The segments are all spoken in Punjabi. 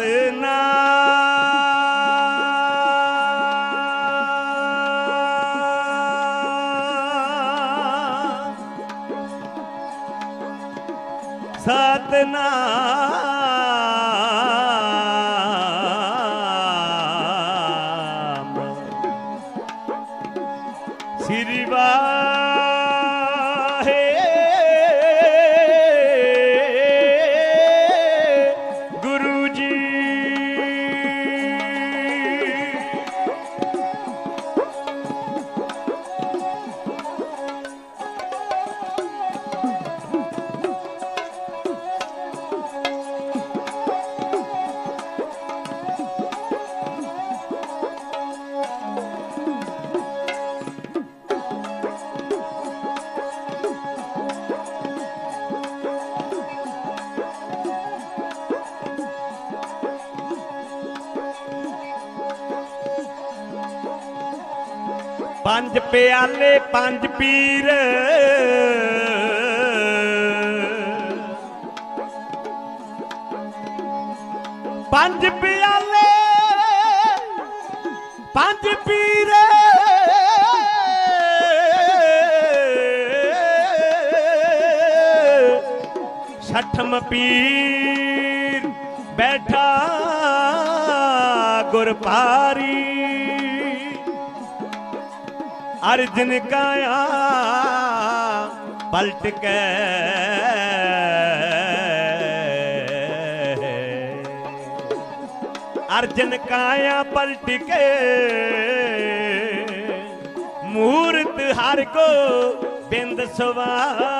ਸਤਨਾਮ ਸਤਨਾਮ। ਸ੍ਰੀ ਵਾਹੇ ਪੰਜ ਪਿਆਲੇ ਪੰਜ ਪੀਰ। ਪੰਜ ਪਿਆਲੇ ਪੰਜ ਪੀਰ। ਛਠਮ ਪੀਰ ਬੈਠਾ ਗੁਰਪਾਰੀ। ਅਰਜਨ ਕਾਇਆ ਪਲਟ ਕੇ। ਅਰਜਨ ਕਾਇਆ ਪਲਟ ਕੇ। ਮੂਰਤ ਹਰ ਕੋ ਬਿੰਦ ਸਵਾਰੀ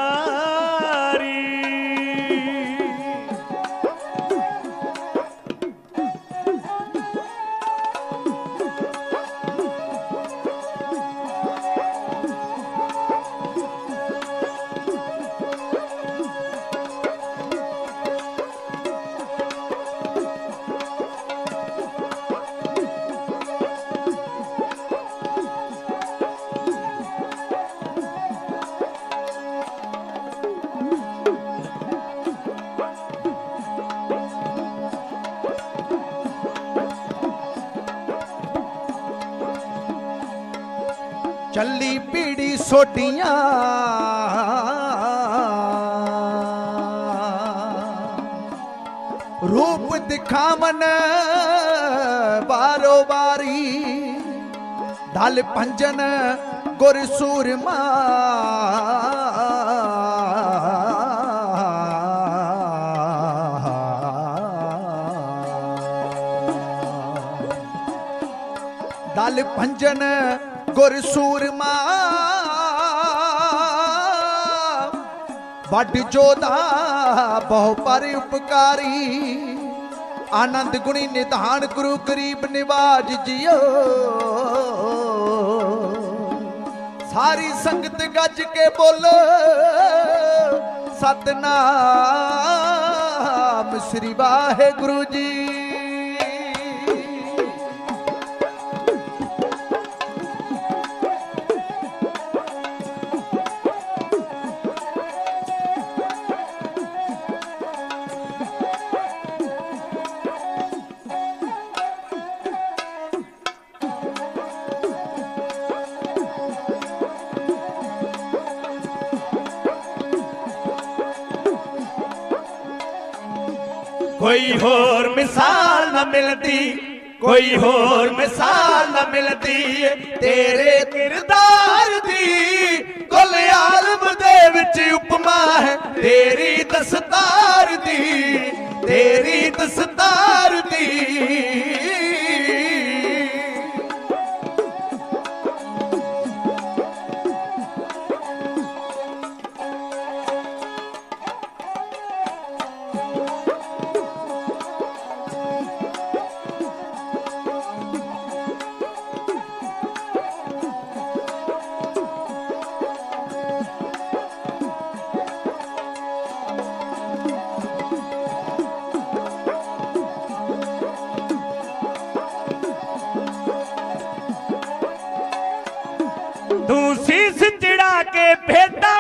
ਚੱਲੀ ਪੀੜੀ ਸੋਡੀਆਂ ਰੂਪ ਦਿਖਾਵਨ ਬਾਰੋ ਬਾਰੀ ਢਲ ਪੰਜਨ ਗੁਰ ਸੂਰਮਾ। ਦਲ ਭੰਜਨ ਗੁਰ ਸੂਰਮਾ ਵੱਡ ਜੋਦਾ ਬਹੁ ਪਰ ਉਪਕਾਰੀ। ਆਨੰਦ ਗੁਣੀ ਨਿਧਾਨ ਗੁਰੂ ਗਰੀਬ ਨਿਵਾਜ ਜਿਓ। ਸਾਰੀ ਸੰਗਤ ਗੱਜ ਕੇ ਬੋਲੋ, ਸਤਨਾਮ ਸ੍ਰੀ ਵਾਹਿਗੁਰੂ ਜੀ। ਕੋਈ ਹੋਰ ਮਿਸਾਲ ਨਾ ਮਿਲਦੀ, ਕੋਈ ਹੋਰ ਮਿਸਾਲ ਨਾ ਮਿਲਦੀ। ਤੇਰੇ ਕਿਰਦਾਰ ਦੀ ਕੁੱਲ ਆਲਮ ਦੇ ਵਿੱਚ ਉਪਮਾ ਹੈ, ਤੇਰੀ ਦਸਤਾਰ ਦੀ, ਤੇਰੀ ਦਸਤਾਰ ਕੇ ਭੇਟਾ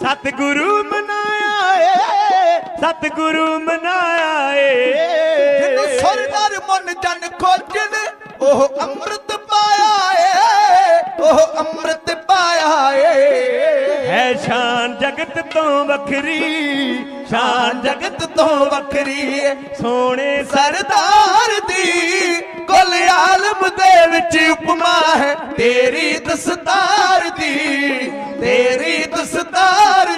ਸਤਿਗੁਰੂ ਮਨਾਇਆ ਏ ਸਤਿਗੁਰੂ ਮਨਾਇਆ ਏ। ਜਿਹਨੂੰ ਮਨ ਜਨ ਖੋਜਣ ਉਹ ਅੰਮ੍ਰਿਤ ਪਾਇਆ ਏ ਉਹ ਅੰਮ੍ਰਿਤ ਪਾਇਆ ਏ। ਹੈ ਸ਼ਾਨ ਜਗਤ ਤੋਂ ਵੱਖਰੀ ਸ਼ਾਨ ਜਗਤ ਤੋਂ ਵੱਖਰੀ ਸੋਹਣੇ ਸਰਦਾਰ ਦੀ ਕੁੱਲ ਆਲਮ ਦੇ ਵਿੱਚ ਉਪਮਾ ਹੈ ਤੇਰੀ ਦਸਤਾਰ ਦੀ। ਤੇਰੀ ਦਸਤਾਰ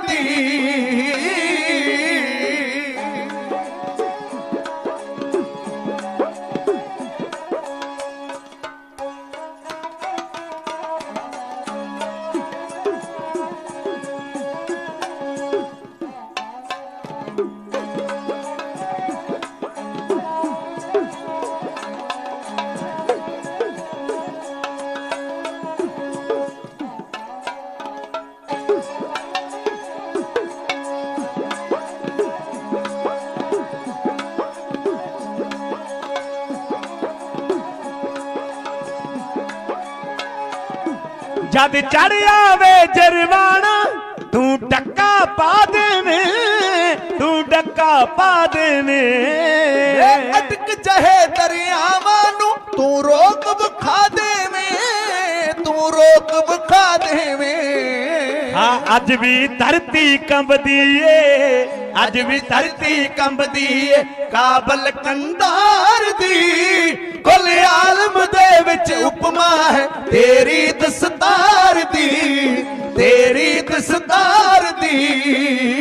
ਜਦ ਚੜ ਆਵੇ ਜਰਵਾਣਾ ਤੂੰ ਟੱਕਾ ਪਾ ਦੇਵੇਂ ਤੂੰ ਡੱਕਾ ਪਾ ਦੇਵੇਂ। ਅਟਕ ਜਹੇ ਦਰਿਆਵਾਂ ਨੂੰ ਤੂੰ ਰੋਕ ਵਿਖਾ ਦੇਵੇਂ ਤੂੰ ਰੋਕ ਵਿਖਾ ਦੇਵੇਂ। ਹਾਂ ਅੱਜ ਵੀ ਧਰਤੀ ਕੰਬਦੀ ਏ ਅੱਜ ਵੀ ਧਰਤੀ ਕੰਬਦੀ ਏ ਕਾਬਲ ਕੰਧਾਰ ਦੀ। ਕੁੱਲ ਆਲਮ ਦੇ ਵਿੱਚ ਉਪਮਾ ਹੈ ਤੇਰੀ ਤੇਰੀ ਦਸਤਾਰ ਦੀ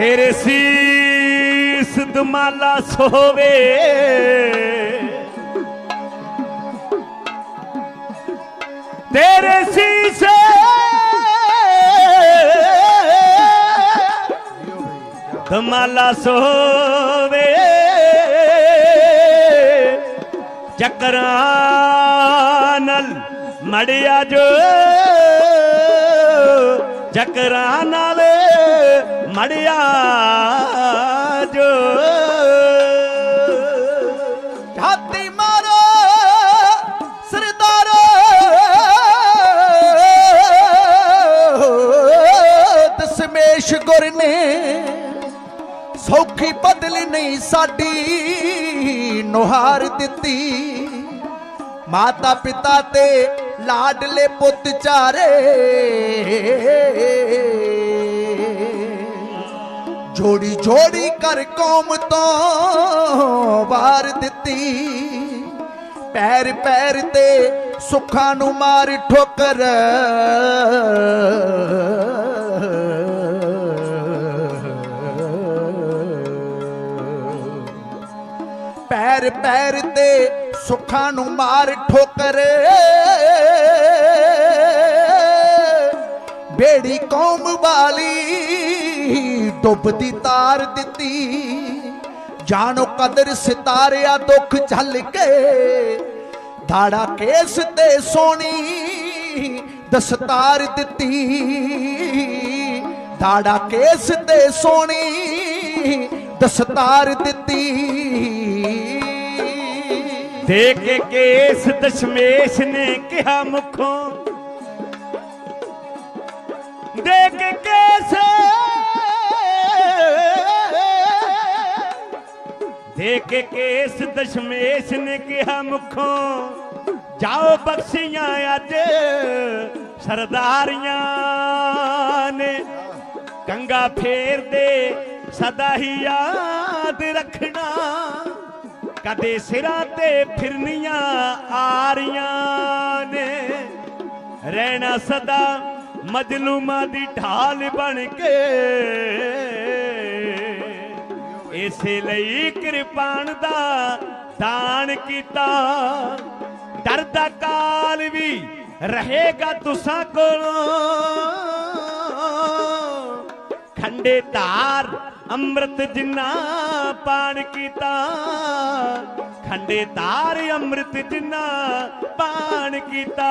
ਤੇਰੇ ਸੀਸ ਦਮਾਲਾ ਸੋਵੇ। ਤੇਰੇ ਸੀਸ ਦਮਾਲਾ ਸੋਵੇ। ਚੱਕਰਾਂ ਨਾਲ ਮੜਿਆ ਜੋ। ਚੱਕਰਾਂ ਨਾਲ ਮੜਿਆ ਜੋ। ਹਾਥੀ ਮਾਰੋ ਸਰਦਾਰੋ ਦਸਮੇਸ਼ ਗੁਰ ਨੇ ਸੌਖੀ ਬਦਲ ਨਹੀਂ ਸਾਡੀ, ਨੁਹਾਰ ਦਿੱਤੀ। ਮਾਤਾ ਪਿਤਾ ਤੇ ਲਾਡਲੇ ਪੁੱਤ ਚਾਰੇ। ਜੋੜੀ ਜੋੜੀ ਕਰ ਕੌਮ ਤੋਂ ਵਾਰ ਦਿੱਤੀ। ਪੈਰ ਪੈਰ ਤੇ ਸੁੱਖਾਂ ਨੂੰ ਮਾਰ ਠੋਕਰ। ਪੈਰ ਪੈਰ ਤੇ ਸੁੱਖਾਂ ਨੂੰ ਮਾਰ ਠੋਕਰ। ਬੇੜੀ ਕੌਮ ਵਾਲੀ ਡੁੱਬਦੀ ਤਾਰ ਦਿੱਤੀ। ਜਾਣੋ ਕਦਰ ਸਿਤਾਰਿਆ ਦੁੱਖ ਝੱਲ ਕੇ ਧਾੜਾ ਕੇਸ ਤੇ ਸੋਣੀ ਦਸਤਾਰ ਦਿੱਤੀ। ਧਾੜਾ ਕੇਸ ਤੇ ਸੋਣੀ ਦਸਤਾਰ ਦਿੱਤੀ। ਦੇ ਕੇ ਕੇਸ ਦਸ਼ਮੇਸ਼ ਨੇ ਕਿਹਾ ਮੁਖੋਂ। ਦੇ ਕੇ ਕੇਸ ਦੇ ਕੇ ਕੇਸ ਦਸ਼ਮੇਸ਼ ਨੇ ਕਿਹਾ ਮੁਖੋਂ, ਜਾਓ ਬਖਸ਼ੀਆਂ ਅੱਜ ਸਰਦਾਰੀਆਂ ਨੇ। ਕੰਗਾ ਫੇਰਦੇ ਸਦਾ ਹੀ ਯਾਦ ਰੱਖਣਾ। ਕਦੇ ਸਿਰਾਂ ਤੇ ਫਿਰਨੀਆਂ ਆ ਰਹੀਆਂ ਨੇ। ਰਹਿਣਾ ਸਦਾ ਮਜਲੂਮਾਂ ਦੀ ਢਾਲ ਬਣ ਕੇ ਇਸੇ ਲਈ ਕਿਰਪਾਨ ਦਾ ਦਾਨ ਕੀਤਾ। ਡਰਦਾ ਕਾਲ ਵੀ ਰਹੇਗਾ ਤੁਸਾਂ ਕੋਲੋਂ। ਖੰਡੇ ਧਾਰ ਅੰਮ੍ਰਿਤ ਜਿੰਨਾ ਪਾਣ ਕੀਤਾ। ਖੰਡੇ ਧਾਰ ਅੰਮ੍ਰਿਤ ਜਿੰਨਾ ਪਾਣ ਕੀਤਾ।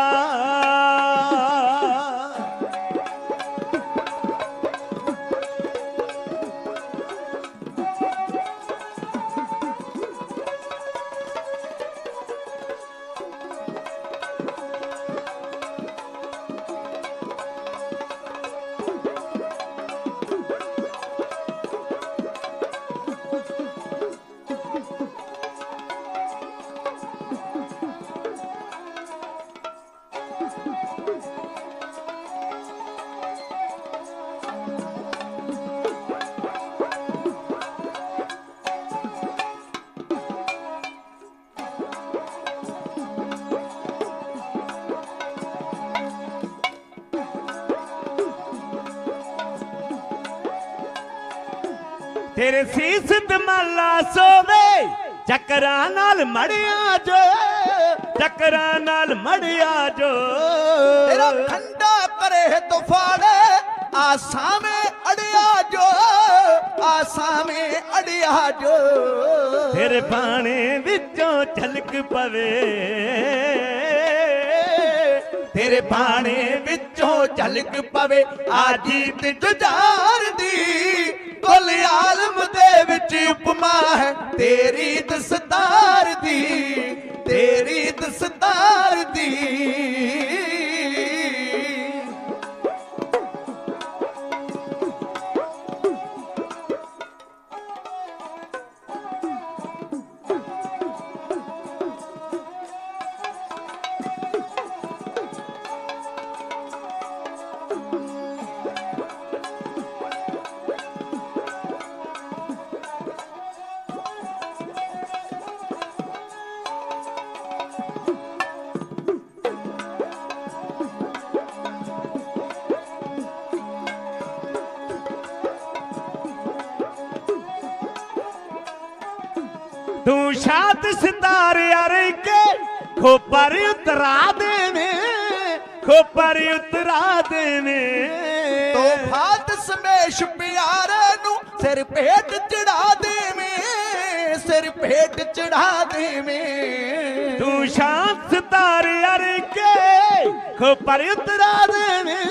ਤੇਰੇ ਸੀਸ ਤੇ ਮਾਲਾ ਸੋਵੇ। ਚੱਕਰਾਂ ਨਾਲ ਮੜਿਆ ਜੋ। ਚੱਕਰਾਂ ਨਾਲ ਮੜਿਆ ਜੋ। ਤੇਰਾ ਖੰਡਾ ਕਰੇ ਤੁਫਾੜੇ ਆਸਾਵੇਂ ਅੜਿਆ ਜੋ। ਆਸਾਵੇਂ ਅੜਿਆ ਜੋ। ਤੇਰੇ ਬਾਣੇ ਵਿੱਚੋਂ ਝਲਕ ਪਵੇ। ਤੇਰੇ ਬਾਣੇ ਵਿੱਚੋਂ ਝਲਕ ਪਵੇ। ਆ ਜੀਤ ਜੁਝਾਰ ਦੀ ਕੁੱਲ ਆਲਮ ਦੇ ਵਿੱਚ ਉਪਮਾ ਹੈ। ਤੇਰੀ ਦਸਤਾਰ ਤੂੰ ਸ਼ਾਤ ਸਿਤਾਰਿਆਂ ਰੇ ਕੇ ਖੋਪਰ ਉਤਰਾ ਦੇਵੇਂ ਖੋਪਰ ਉਤਰਾ ਦੇਵੇਂ। ਤੋਫਾਤ ਸਮੇਸ਼ ਪਿਆਰੇ ਨੂੰ ਸਿਰ ਭੇਟ ਚੜਾ ਦੇਵੇਂ ਸਿਰ ਭੇਟ ਚੜਾ ਦੇਵੇਂ। ਤੂੰ ਸ਼ਾਤ ਸਿਤਾਰਿਆਂ ਰੇ ਕੇ ਖੋਪਰ ਉਤਰਾ ਦੇਵੇਂ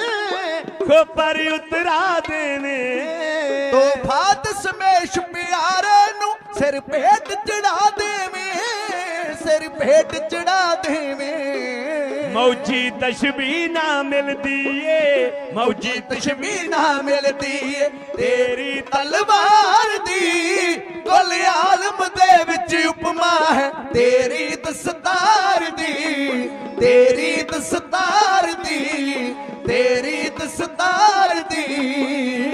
ਖੋਪਰ ਉਤਰਾ ਦੇਵੇਂ। ਤੋਫਾਤ ਸਮੇਸ਼ ਪਿਆਰੇ ਨੂੰ ਸਿਰ ਭੇਟ ਚੜਾ ਦੇਵੇਂ ਸਿਰ ਭੇਟ ਚੜਾ ਦੇਵੇਂ। ਮੌਜੀ ਤਸ਼ਬੀਹ ਨਾ ਮਿਲਦੀ ਏ। ਮੌਜੀ ਤਸ਼ਬੀਹ ਨਾ ਮਿਲਦੀ ਏ। ਤੇਰੀ ਤਲਵਾਰ ਦੀ ਕੁੱਲ ਆਲਮ ਦੇ ਵਿੱਚ ਉਪਮਾ ਹੈ। ਤੇਰੀ ਦਸਤਾਰ ਦੀ ਤੇਰੀ ਦਸਤਾਰ ਦੀ ਤੇਰੀ ਦਸਤਾਰ ਦੀ।